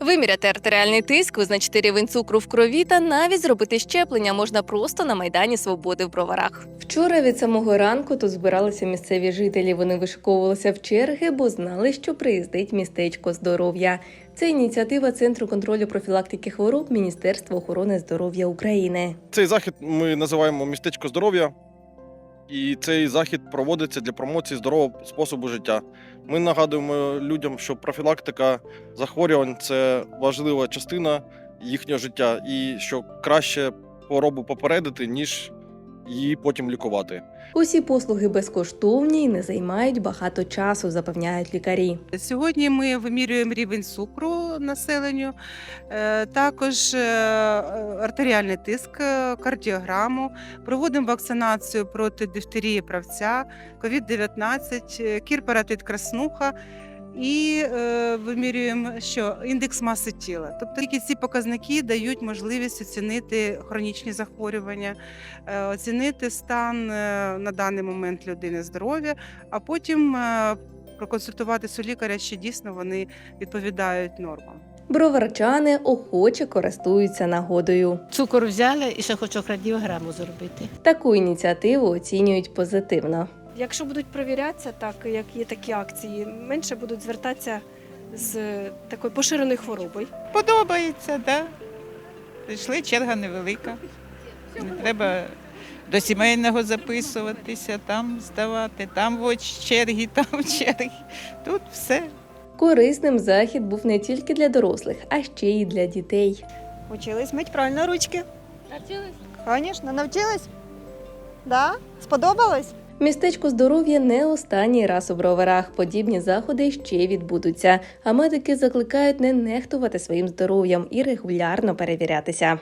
Виміряти артеріальний тиск, визначити рівень цукру в крові та навіть зробити щеплення можна просто на майдані Свободи в броварах. Вчора від самого ранку тут збиралися місцеві жителі. Вони вишиковувалися в черги, бо знали, що приїздить містечко здоров'я. Це ініціатива Центру контролю профілактики хвороб Міністерства охорони здоров'я України. Цей захід ми називаємо містечко здоров'я, і цей захід проводиться для промоції здорового способу життя. Ми нагадуємо людям, що профілактика захворювань це важлива частина їхнього життя, і що краще хворобу попередити, ніж її потім лікувати. Усі послуги безкоштовні і не займають багато часу, запевняють лікарі. Сьогодні ми вимірюємо рівень цукру населенню, е, також е, артеріальний тиск, е, кардіограму, проводимо вакцинацію проти дифтерії правця, COVID-19, е, кір-паратит краснуха. І е, вимірюємо, що індекс маси тіла. Тобто тільки ці показники дають можливість оцінити хронічні захворювання, е, оцінити стан е, на даний момент людини здоров'я, а потім е, проконсультуватися у лікаря, чи дійсно вони відповідають нормам. Броварчани охоче користуються нагодою. Цукор взяли і ще хочу кардіограму зробити. Таку ініціативу оцінюють позитивно. Якщо будуть провірятися, так як є такі акції, менше будуть звертатися з такою поширеною хворобою. Подобається, так. Да. Прийшли, черга невелика. Не треба до сімейного записуватися, там здавати, там в очі черги, там черги. Тут все. Корисним захід був не тільки для дорослих, а ще й для дітей. Учились мить правильно ручки. Навчились? Звісно, навчились. Да? Сподобалось? Містечко здоров'я не останній раз у броварах. Подібні заходи ще відбудуться. А медики закликають не нехтувати своїм здоров'ям і регулярно перевірятися.